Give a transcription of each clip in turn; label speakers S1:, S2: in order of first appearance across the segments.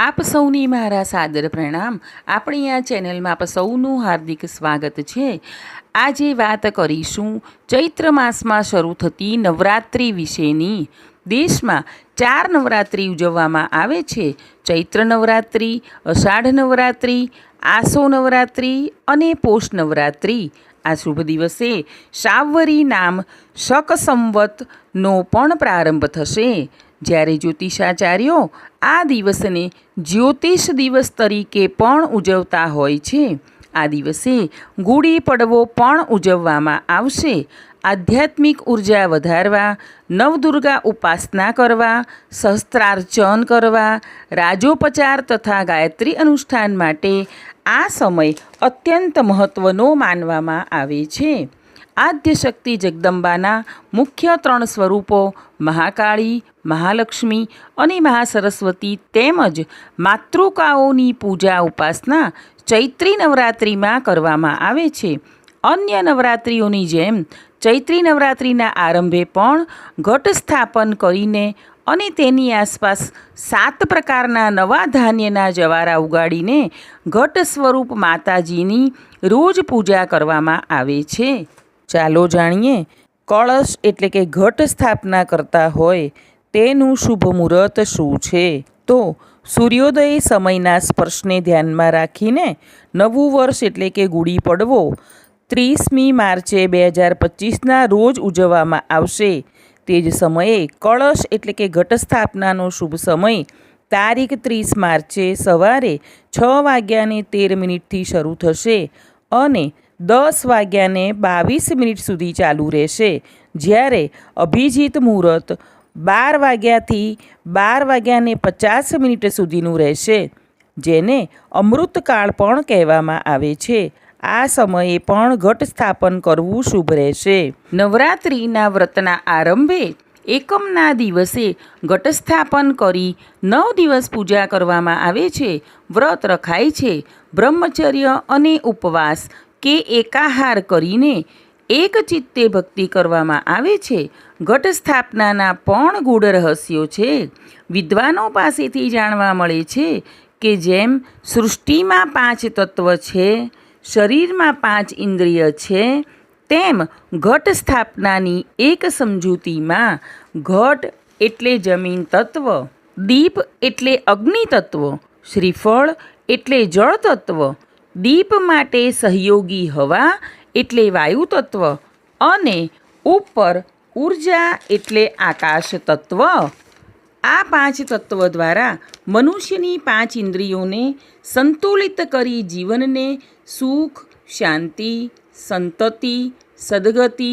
S1: આપ સૌની મારા સાદર પ્રણામ. આપણી આ ચેનલમાં આપ સૌનું હાર્દિક સ્વાગત છે. આજે વાત કરીશું ચૈત્ર માસમાં શરૂ થતી નવરાત્રિ વિશેની. દેશમાં ચાર નવરાત્રિ ઉજવવામાં આવે છે. ચૈત્ર નવરાત્રિ, અષાઢ નવરાત્રિ, આસો નવરાત્રિ અને પોષ નવરાત્રિ. આ શુભ દિવસે શાવરી નામ શક સંવતનો પણ પ્રારંભ થશે. જ્યારે જ્યોતિષાચાર્યો આ દિવસને જ્યોતિષ દિવસ તરીકે પણ ઉજવતા હોય છે. આ દિવસે ગુડી પડવો પણ ઉજવવામાં આવશે. આધ્યાત્મિક ઊર્જા વધારવા, નવદુર્ગા ઉપાસના કરવા, સહસ્ત્રાર્ચન કરવા, રાજોપચાર તથા ગાયત્રી અનુષ્ઠાન માટે આ સમય અત્યંત મહત્ત્વનો માનવામાં આવે છે. આદ્યશક્તિ જગદંબાના મુખ્ય ત્રણ સ્વરૂપો મહાકાળી, મહાલક્ષ્મી અને મહાસરસ્વતી તેમજ માતૃકાઓની પૂજા ઉપાસના ચૈત્રી નવરાત્રિમાં કરવામાં આવે છે. અન્ય નવરાત્રિઓની જેમ ચૈત્રી નવરાત્રિના આરંભે પણ ઘટ સ્થાપન કરીને અને તેની આસપાસ સાત પ્રકારના નવા ધાન્યના જવારા ઉગાડીને ઘટ સ્વરૂપ માતાજીની રોજ પૂજા કરવામાં આવે છે. ચાલો જાણીએ. કળશ એટલે કે ઘટ સ્થાપના કરતા હોય તેનું શુભ મુહૂર્ત શું છે? તો સૂર્યોદય સમયના સ્પર્શને ધ્યાનમાં રાખીને નવું વર્ષ એટલે કે ગુડી પડવો ત્રીસમી માર્ચે બે હજાર પચીસના રોજ ઉજવવામાં આવશે. તે જ સમયે કળશ એટલે કે ઘટ સ્થાપનાનો શુભ સમય તારીખ ત્રીસ માર્ચે સવારે છ વાગ્યાને તેર મિનિટથી શરૂ થશે અને દસ વાગ્યાને બાવીસ મિનિટ સુધી ચાલુ રહેશે. જ્યારે અભિજીત મુહૂર્ત બાર વાગ્યાથી બાર વાગ્યાને પચાસ મિનિટ સુધીનું રહેશે, જેને અમૃતકાળ પણ કહેવામાં આવે છે. આ સમયે પણ ઘટ સ્થાપન કરવું શુભ રહેશે. નવરાત્રિના વ્રતના આરંભે એકમના દિવસે ઘટસ્થાપન કરી નવ દિવસ પૂજા કરવામાં આવે છે. વ્રત રખાય છે. બ્રહ્મચર્ય અને ઉપવાસ કે એકાહાર કરીને એક ચિત્તે ભક્તિ કરવામાં આવે છે. ઘટ સ્થાપનાના પણ ગૂઢ રહસ્યો છે. વિદ્વાનો પાસેથી જાણવા મળે છે કે જેમ સૃષ્ટિમાં પાંચ તત્વ છે, શરીરમાં પાંચ ઇન્દ્રિય છે, તેમ ઘટ સ્થાપનાની એક સમજૂતીમાં ઘટ એટલે જમીન તત્વ, દીપ એટલે અગ્નિ તત્વ, શ્રીફળ એટલે જળ તત્વ દીપ માટે સહયોગી હવા એટલે વાયુ તત્વ અને ઉપર ઊર્જા એટલે આકાશ તત્વ આ પાંચ તત્વ દ્વારા મનુષ્યની પાંચ ઇન્દ્રિયોને સંતુલિત કરી જીવનને સુખ, શાંતિ, સંતતિ, સદગતિ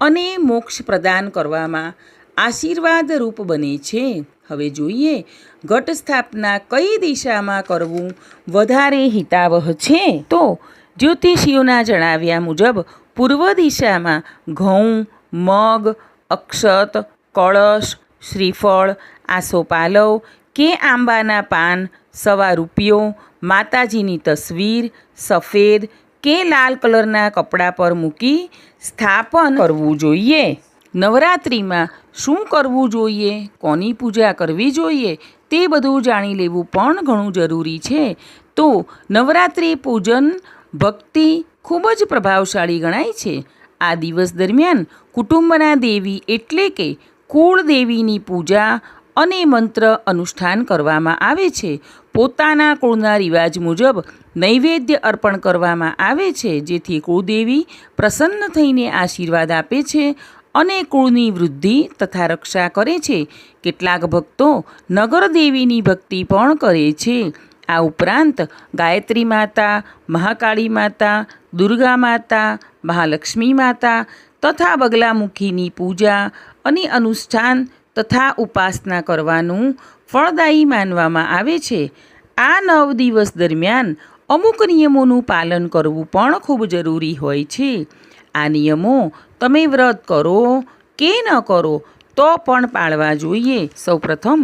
S1: અને મોક્ષ પ્રદાન કરવામાં આશીર્વાદ રૂપ બને છે. હવે જોઈએ, ઘટ સ્થાપના કઈ દિશામાં કરવું વધારે હિતાવહ છે? તો, જ્યોતિષીઓના જણાવ્યા મુજબ, પૂર્વ દિશામાં ઘઉં, મગ, અક્ષત, કળશ, શ્રીફળ આસોપાલવ કે આંબાના પાન, સવા રૂપિયો, માતાજીની તસવીર, સફેદ કે લાલ કલરના કપડાં પર મૂકી સ્થાપન કરવું જોઈએ. નવરાત્રિમાં શું કરવું જોઈએ? કોની પૂજા કરવી જોઈએ? તે બધું જાણી લેવું પણ ઘણું જરૂરી છે. તો નવરાત્રિ પૂજન ભક્તિ ખૂબ જ પ્રભાવશાળી ગણાય છે. આ દિવસ દરમિયાન કુટુંબના દેવી એટલે કે કુળદેવીની પૂજા અને મંત્ર અનુષ્ઠાન કરવામાં આવે છે. પોતાના કુળના રિવાજ મુજબ નૈવેદ્ય અર્પણ કરવામાં આવે છે, જેથી કુળદેવી પ્રસન્ન થઈને આશીર્વાદ આપે છે અને કુળની વૃદ્ધિ તથા રક્ષા કરે છે. કેટલાક ભક્તો નગરદેવીની ભક્તિ પણ કરે છે. આ ઉપરાંત ગાયત્રી માતા, મહાકાળી માતા, દુર્ગા માતા, મહાલક્ષ્મી માતા તથા બગલામુખીની પૂજા અને અનુષ્ઠાન તથા ઉપાસના કરવાનું ફળદાયી માનવામાં આવે છે. આ નવ દિવસ દરમિયાન અમુક નિયમોનું પાલન કરવું પણ ખૂબ જરૂરી હોય છે. આ નિયમો તમે વ્રત કરો કે ન કરો તો પણ પાળવા જોઈએ. સૌપ્રથમ,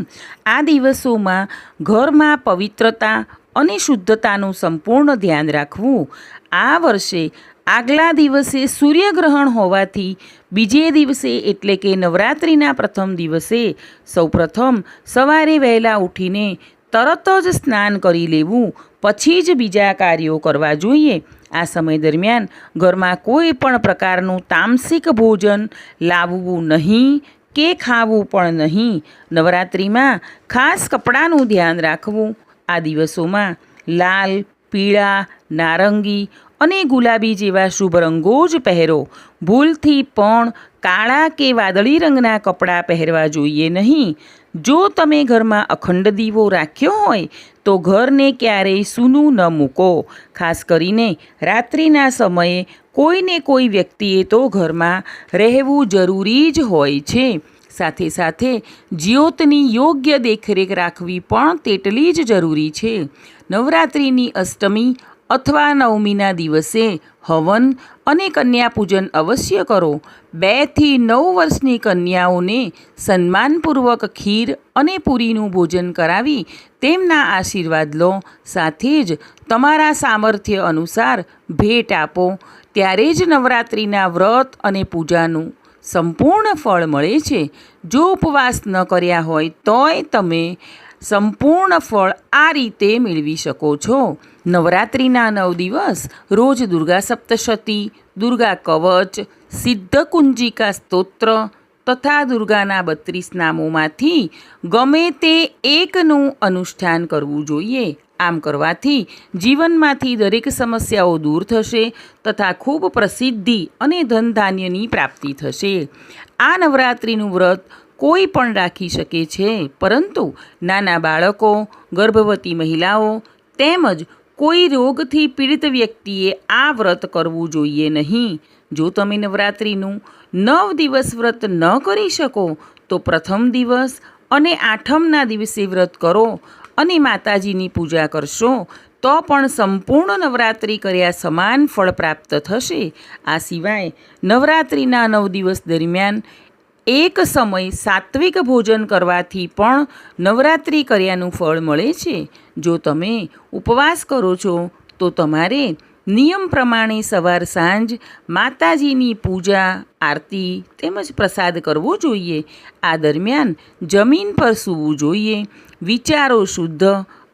S1: આ દિવસોમાં ઘરમાં પવિત્રતા અને શુદ્ધતાનું સંપૂર્ણ ધ્યાન રાખવું. આ વર્ષે આગલા દિવસે સૂર્યગ્રહણ હોવાથી બીજે દિવસે એટલે કે નવરાત્રિના પ્રથમ દિવસે સૌપ્રથમ સવારે વહેલા ઉઠીને તરત જ સ્નાન કરી લેવું પછી જ બીજા કાર્યો કરવા જોઈએ. આ સમય દરમિયાન ઘરમાં કોઈ પણ પ્રકારનું તામસિક ભોજન લાવવું નહીં કે ખાવું પણ નહીં. નવરાત્રિમાં ખાસ કપડાનું ધ્યાન રાખવું. આ દિવસોમાં લાલ, પીળા, નારંગી અને ગુલાબી જેવા શુભ રંગો જ પહેરો. ભૂલથી પણ કાળા કે વાદળી રંગના કપડાં પહેરવા જોઈએ નહીં. જો તમે ઘરમાં અખંડ દીવો રાખ્યો હોય તો ઘરને ક્યારેય સૂનું ન મૂકો. ખાસ કરીને રાત્રિના સમયે કોઈને કોઈ વ્યક્તિએ તો ઘરમાં રહેવું જરૂરી જ હોય છે. સાથે સાથે જ્યોતની યોગ્ય દેખરેખ રાખવી પણ તેટલી જ જરૂરી છે. નવરાત્રિની અષ્ટમી અથવા નવમીના દિવસે હવન અને કન્યા પૂજન અવશ્ય કરો. બેથી નવ વર્ષની કન્યાઓને સન્માનપૂર્વક ખીર અને પૂરીનું ભોજન કરાવી તેમના આશીર્વાદ લો. સાથે જ તમારા સામર્થ્ય અનુસાર ભેટ આપો. ત્યારે જ નવરાત્રિના વ્રત અને પૂજાનું સંપૂર્ણ ફળ મળે છે. જો ઉપવાસ ન કર્યા હોય તોય તમે સંપૂર્ણ ફળ આ રીતે મેળવી શકો છો. નવરાત્રિના નવ દિવસ, રોજ દુર્ગા સપ્તશતી, દુર્ગા કવચ સિદ્ધ કુંજિકા સ્તોત્ર તથા દુર્ગાના બત્રીસ નામોમાંથી ગમે તે એકનું અનુષ્ઠાન કરવું જોઈએ. આમ કરવાથી જીવનમાંથી દરેક સમસ્યાઓ દૂર થશે તથા ખૂબ પ્રસિદ્ધિ અને ધન ધાન્યની પ્રાપ્તિ થશે. આ નવરાત્રિનું વ્રત કોઈ પણ રાખી શકે છે. પરંતુ નાના બાળકો, ગર્ભવતી મહિલાઓ તેમજ કોઈ રોગથી પીડિત વ્યક્તિએ આ વ્રત કરવું જોઈએ નહીં. જો તમે નવરાત્રિનું નવ દિવસ વ્રત ન કરી શકો, તો પ્રથમ દિવસ અને આઠમના દિવસે વ્રત કરો અને માતાજીની પૂજા કરશો, તો પણ સંપૂર્ણ નવરાત્રિ કર્યા સમાન ફળ પ્રાપ્ત થશે. આ સિવાય નવરાત્રિના નવ દિવસ દરમિયાન એક સમય સાત્વિક ભોજન કરવાથી પણ નવરાત્રિ કર્યાનું ફળ મળે છે. જો તમે ઉપવાસ કરો છો, તો તમારે નિયમ પ્રમાણે સવાર સાંજ માતાજીની પૂજા, આરતી તેમજ પ્રસાદ કરવો જોઈએ. આ દરમિયાન જમીન પર સૂવું જોઈએ, વિચારો શુદ્ધ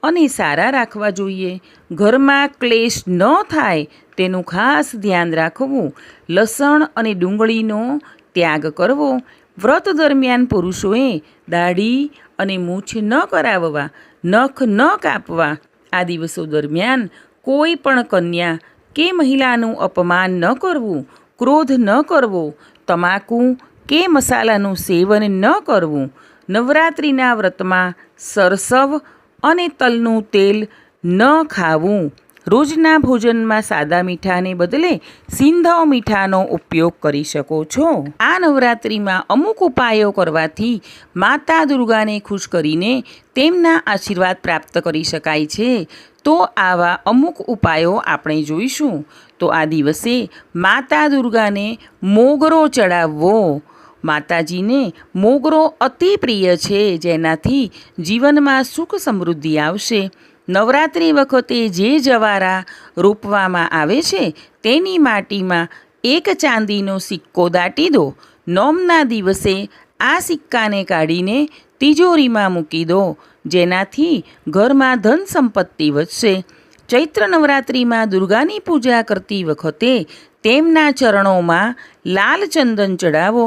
S1: અને સારા રાખવા જોઈએ. ઘરમાં ક્લેશ ન થાય તેનું ખાસ ધ્યાન રાખવું. લસણ અને ડુંગળીનો ત્યાગ કરવો વ્રત દરમિયાન પુરુષોએ દાઢી અને મૂછ ન કરાવવા, નખ ન કાપવા આ દિવસો દરમિયાન કોઈ પણ કન્યા કે મહિલાનું અપમાન ન કરવું, ક્રોધ ન કરવો, તમાકુ કે મસાલાનું સેવન ન કરવું, નવરાત્રિના વ્રતમાં સરસવ અને તલનું તેલ ન ખાવું રોજના ભોજનમાં સાદા મીઠાને બદલે સિંધવ મીઠાનો ઉપયોગ કરી શકો છો. આ નવરાત્રિમાં અમુક ઉપાયો કરવાથી માતા દુર્ગાને ખુશ કરીને તેમના આશીર્વાદ પ્રાપ્ત કરી શકાય છે. તો આવા અમુક ઉપાયો આપણે જોઈશું. તો આ દિવસે માતા દુર્ગાને મોગરો ચડાવવો. માતાજીને મોગરો અતિ પ્રિય છે, જેનાથી જીવનમાં સુખ સમૃદ્ધિ આવશે. નવરાત્રિ વખતે જે જવારા રોપવામાં આવે છે, તેની માટીમાં એક ચાંદીનો સિક્કો દાટી દો. નોમના દિવસે આ સિક્કાને કાઢીને તિજોરીમાં મૂકી દો, જેનાથી ઘરમાં ધન સંપત્તિ વધશે. ચૈત્ર નવરાત્રિમાં દુર્ગાની પૂજા કરતી વખતે તેમના ચરણોમાં લાલ ચંદન ચડાવો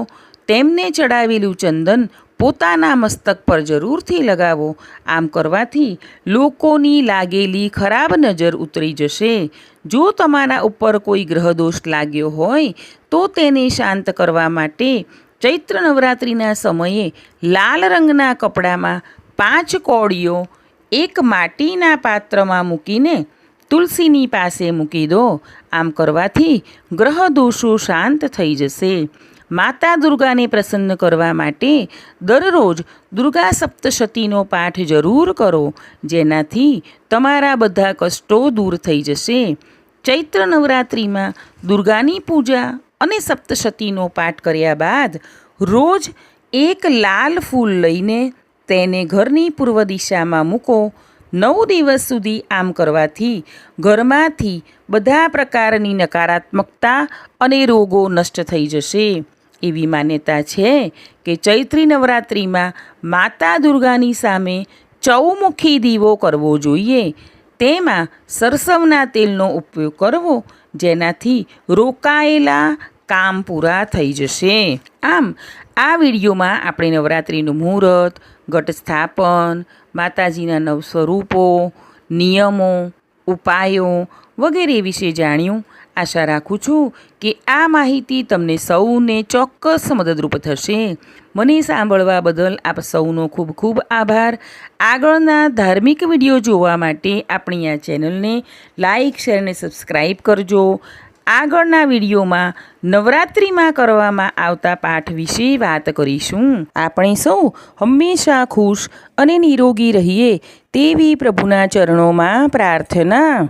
S1: તેમને ચડાવેલું ચંદન પોતાના મસ્તક પર જરૂરથી લગાવો. આમ કરવાથી લોકોની લાગેલી ખરાબ નજર ઉતરી જશે. જો તમારા ઉપર કોઈ ગ્રહદોષ લાગ્યો હોય, તો તેને શાંત કરવા માટે ચૈત્ર નવરાત્રિના સમયે લાલ રંગના કપડામાં પાંચ કોળીઓ એક માટીના પાત્રમાં મૂકીને તુલસીની પાસે મૂકી દો. આમ કરવાથી ગ્રહ દોષો શાંત થઈ જશે. માતા દુર્ગાને પ્રસન્ન કરવા માટે દરરોજ દુર્ગા સપ્તશતીનો પાઠ જરૂર કરો, જેનાથી તમારા બધા કષ્ટો દૂર થઈ જશે. ચૈત્ર નવરાત્રિમાં દુર્ગાની પૂજા અને સપ્તશતીનો પાઠ કર્યા બાદ રોજ એક લાલ ફૂલ લઈને તેને ઘરની પૂર્વ દિશામાં મૂકો. નવ દિવસ સુધી આમ કરવાથી ઘરમાંથી બધા પ્રકારની નકારાત્મકતા અને રોગો નષ્ટ થઈ જશે. એવી માન્યતા છે કે ચૈત્રી નવરાત્રિમાં માતા દુર્ગાની સામે ચૌમુખી દીવો કરવો જોઈએ. તેમાં સરસવના તેલનો ઉપયોગ કરવો, જેનાથી રોકાયેલા કામ પૂરા થઈ જશે. આમ, આ વિડીયોમાં આપણે નવરાત્રિનું મુહૂર્ત ઘટ સ્થાપન માતાજીના નવ સ્વરૂપો નિયમો, ઉપાયો વગેરે વિશે જાણ્યું. આશા રાખું છું કે આ માહિતી તમને સૌને ચોક્કસ મદદરૂપ થશે. મને સાંભળવા બદલ આપ સૌનો ખૂબ ખૂબ આભાર. આગળના ધાર્મિક વીડિયો જોવા માટે આપણી આ ચેનલને લાઈક, શેર અને સબસ્ક્રાઈબ કરજો. આગળના વિડીયોમાં નવરાત્રિમાં કરવામાં આવતા પાઠ વિશે વાત કરીશું. આપણે સૌ હંમેશા ખુશ અને નિરોગી રહીએ તેવી પ્રભુના ચરણોમાં પ્રાર્થના.